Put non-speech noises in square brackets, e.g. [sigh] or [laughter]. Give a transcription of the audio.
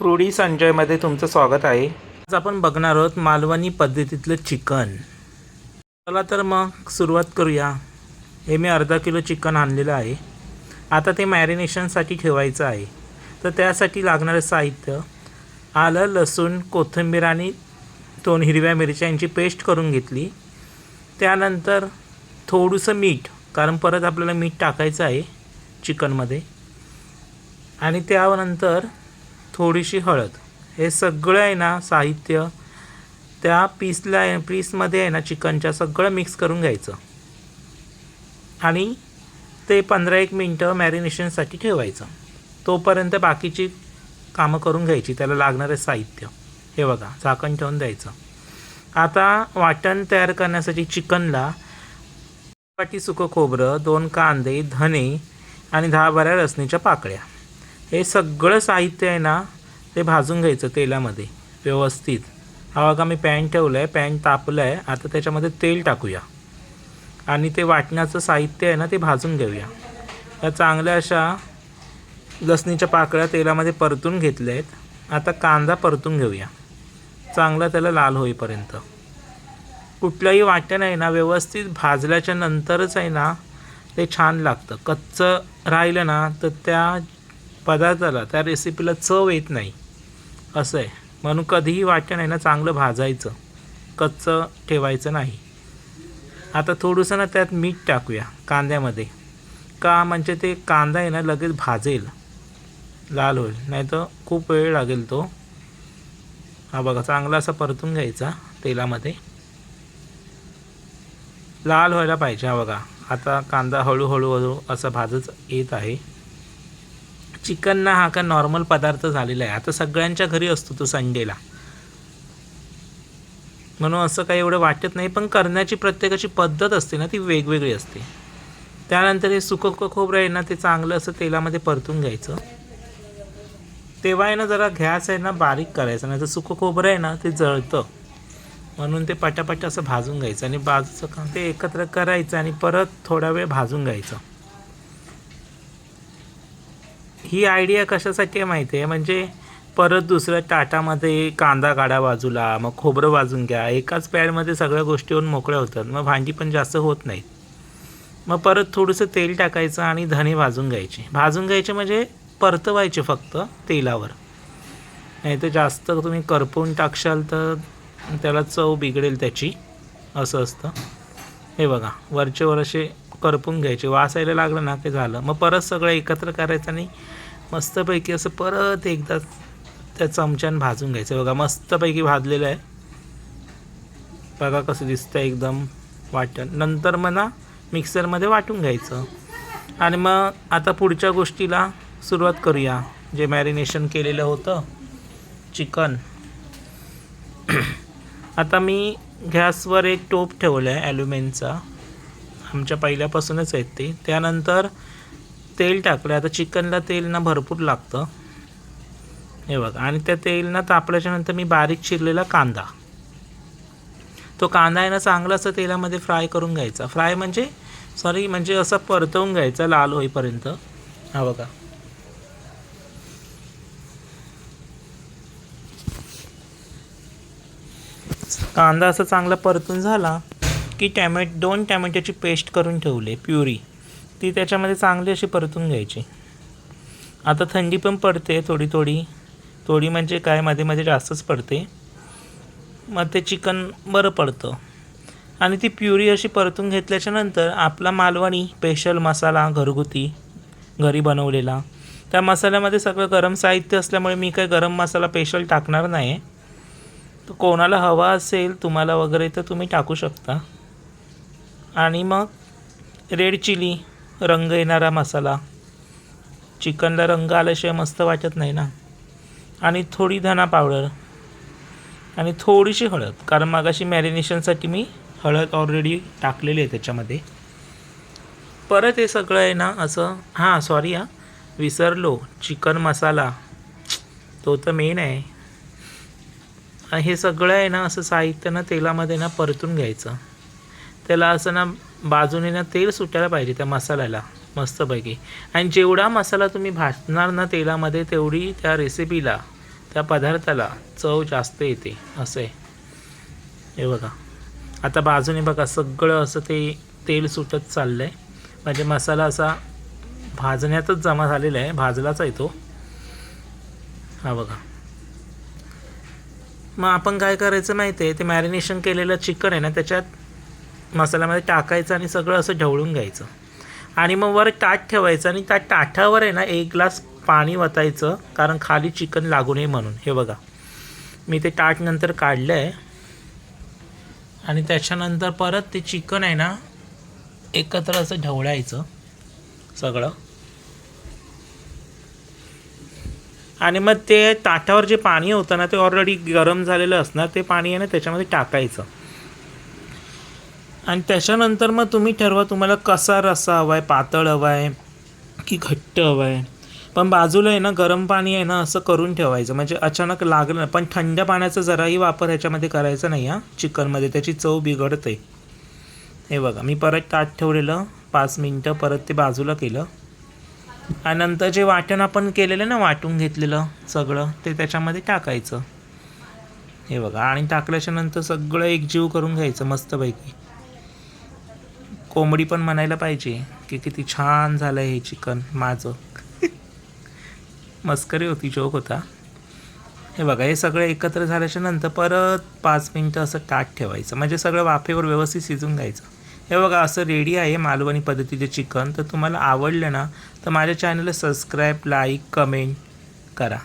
फ्रुडी संजयमध्ये तुमचं स्वागत आहे. आज आपण बघणार आहोत मालवणी पद्धतीतलं चिकन. चला तर मग सुरुवात करूया. हे मी अर्धा किलो चिकन आणलेलं आहे. आता ते मॅरिनेशनसाठी ठेवायचं आहे. तर त्यासाठी लागणारं साहित्य आलं लसूण कोथिंबीर आणि दोन हिरव्या मिरच्या यांची पेस्ट करून घेतली. त्यानंतर थोडंसं मीठ कारण परत आपल्याला मीठ टाकायचं आहे चिकनमध्ये. आणि त्यानंतर थोडीशी हळद. हे सगळं आहे ना साहित्य त्या पीसला पीसमध्ये आहे ना चिकनच्या सगळं मिक्स करून घ्यायचं. आणि ते पंधरा एक मिनटं मॅरिनेशनसाठी ठेवायचं. तोपर्यंत बाकीची कामं करून घ्यायची त्याला लागणारे साहित्य. हे बघा झाकण ठेवून द्यायचं. आता वाटण तयार करण्यासाठी चिकनला वाटी सुकं खोबरं दोन कांदे धने आणि दहा बऱ्या रसणीच्या पाकळ्या. हे सगळं साहित्य आहे ना ते भाजून घ्यायचं तेलामध्ये व्यवस्थित. हा बघा मी पॅन ठेवलं आहे पॅन तापलं आहे आता त्याच्यामध्ये तेल टाकूया. आणि ते वाटण्याचं साहित्य आहे ना ते भाजून घेऊया. या चांगल्या अशा लसणीच्या पाकळ्या तेलामध्ये परतून घेतल्या आहेत आता कांदा परतून घेऊया. चांगला त्याला लाल होईपर्यंत. कुठलंही वाटण आहे ना व्यवस्थित भाजल्याच्या नंतरच आहे ना ते छान लागतं. कच्चं राहिलं ना तर त्या पदार्थाला त्या रेसिपीला चव येत नाही. असं आहे म्हणून कधीही वाटण आहे ना चांगलं भाजायचं. कच्चं ठेवायचं नाही. आता थोडंसं ना त्यात मीठ टाकूया कांद्यामध्ये. का म्हणजे ते कांदा आहे ना लगेच भाजेल. लाल होईल. नाही तर खूप वेळ लागेल तो. हा बघा चांगला असा परतून घ्यायचा तेलामध्ये. लाल व्हायला पाहिजे हा बघा. आता कांदा हळूहळू हळू असा भाजत येत आहे. चिकन ना हा का नॉर्मल पदार्थ झालेला आहे. आता सगळ्यांच्या घरी असतो तो संडेला. म्हणून असं काही एवढं वाटत नाही पण करण्याची प्रत्येकाची पद्धत असते ना ती वेगवेगळी असते. त्यानंतर हे सुकं खोबरं आहे ना ते चांगलं असं तेलामध्ये परतून घ्यायचं. तेव्हा आहे ना जरा गॅस आहे ना बारीक करायचं. नाही तर सुकं खोबरं आहे ना ते जळतं. म्हणून ते पटापट असं भाजून घ्यायचं आणि बाजूचं काम ते एकत्र करायचं आणि परत थोडा वेळ भाजून घ्यायचं. ही आयडिया कशासाठी आहे माहिती आहे? म्हणजे परत दुसऱ्या ताटामध्ये कांदा काढा बाजूला मग खोबरं भाजून घ्या. एकाच पॅडमध्ये सगळ्या गोष्टी होऊन मोकळ्या होतात. मग भांडी पण जास्त होत नाहीत. मग परत थोडंसं तेल टाकायचं आणि धने भाजून घ्यायचे. भाजून घ्यायचे म्हणजे परतवायचे फक्त तेलावर. नाही तर जास्त तुम्ही करपवून टाकशाल तर त्याला चव बिघडेल त्याची. असं असतं. हे बघा. वरचे वर असे करपून घ्यायचे. वास यायला लागलं ना ते झालं. मग परत सगळं एकत्र करायचं आणि मस्तपैकी असं परत एकदा त्या चमच्यानं भाजून घ्यायचं. बघा मस्तपैकी भाजलेलं आहे. बघा कसं दिसतं एकदम वाटण. नंतर मग ना मिक्सरमध्ये वाटून घ्यायचं. आणि मग आता पुढच्या गोष्टीला सुरुवात करूया. जे मॅरिनेशन केलेलं होतं चिकन. [clears throat] आता मी गॅसवर एक टोप ठेवलं आहे ॲल्युमिनचा. आमच्या पहिल्यापासूनच आहेत ते. त्यानंतर तेल टाकलं आता चिकनला तेल ना भरपूर लागतं. हे बघा. आणि त्या तेल ना तापल्याच्यानंतर मी बारीक चिरलेला कांदा. तो कांदा आहे ना चांगला असं तेलामध्ये फ्राय करून घ्यायचा. फ्राय म्हणजे सॉरी म्हणजे असं परतवून घ्यायचा लाल होईपर्यंत. हा बघा. कांदा असा चांगला परतून झाला. की टॅमॅट दोन टॅमॅटोची पेस्ट करून ठेवले प्युरी. ती त्याच्यामध्ये चांगली अशी परतून घ्यायची. आता थंडी पण पडते थोडी थोडी. थोडी म्हणजे काय मध्ये मध्ये जास्तच पडते. मग ते चिकन बरं पडतं. आणि ती प्युरी अशी परतून घेतल्याच्या नंतर आपला मालवणी स्पेशल मसाला घरगुती घरी बनवलेला. त्या मसाल्यामध्ये सगळं गरम साहित्य असल्यामुळे मी काही गरम मसाला स्पेशल टाकणार नाही तर कोणाला हवा असेल तुम्हाला वगैरे तर तुम्ही टाकू शकता. आणि मग रेड चिली रंग येणारा मसाला. चिकनला रंग आल्याशिवाय मस्त वाटत नाही ना. आणि थोडी धना पावडर. आणि थोडीशी हळद. कारण मागाशी मॅरिनेशनसाठी मी हळद ऑलरेडी टाकलेली आहे त्याच्यामध्ये. परत हे सगळं आहे ना असं हां सॉरी हां. विसरलो. चिकन मसाला. तो तर मेन आहे. हे सगळं आहे ना असं साहित्य ना तेलामध्ये ना परतून घ्यायचं. त्याला असं ना बाजूने ना तेल सुटायला पाहिजे त्या मसाल्याला मस्तपैकी. आणि जेवढा मसाला तुम्ही भाजणार ना तेलामध्ये तेवढी त्या रेसिपीला त्या पदार्थाला चव जास्त येते असं आहे. हे बघा. आता बाजूने बघा सगळं असं ते तेल सुटत चाललं आहे म्हणजे मसाला असा भाजण्यातच जमा झालेला आहे भाजलाच आहे तो. हा बघा. मग आपण काय करायचं माहिती आहे? ते मॅरिनेशन केलेलं चिकन आहे ना त्याच्यात मसाल्यामध्ये टाकायचं आणि सगळं असं ढवळून घ्यायचं. आणि मग वर ताट ठेवायचं आणि त्या ताटावर आहे ना एक ग्लास पाणी वतायचं कारण खाली चिकन लागू नये म्हणून. हे बघा. मी ते ताट नंतर काढलं आहे आणि त्याच्यानंतर परत ते चिकन आहे ना एकत्र असं ढवळायचं सगळं. आणि मग ते ताटावर जे पाणी होतं ना ते ऑलरेडी गरम झालेलं असणार ते पाणी आहे ना त्याच्यामध्ये टाकायचं. आणि त्याच्यानंतर मग तुम्ही ठरवा तुम्हाला कसा रस्सा हवा आहे पातळ हवा आहे की घट्ट हवा आहे पण बाजूला आहे ना गरम पाणी आहे ना असं करून ठेवायचं. म्हणजे अचानक लागलं पण थंड पाण्याचा जराही वापर ह्याच्यामध्ये करायचा नाही हा. चिकनमध्ये. त्याची चव बिघडते. हे बघा मी परत ताट ठेवलेलं. पाच मिनटं परत ते बाजूला केलं. आणि नंतर जे वाटण आपण केलेलं ना वाटून घेतलेलं सगळं ते त्याच्यामध्ये टाकायचं. हे बघा आणि टाकल्याच्या नंतर सगळं एकजीव करून घ्यायचं मस्तपैकी. कोंबडी पण म्हणायला पाहिजे की किती छान झालं हे चिकन माझं. मस्करी होती जोक होता. हे बघा हे सगळं एकत्र झाल्याच्यानंतर परत पाच मिनटं असं ताट ठेवायचं. म्हणजे सगळं वाफेवर व्यवस्थित शिजून घ्यायचं. हे बघा असं रेडी आहे मालवणी पद्धतीचे चिकन. तर तुम्हाला आवडलं ना तर माझ्या चॅनलला सबस्क्राईब लाईक कमेंट करा.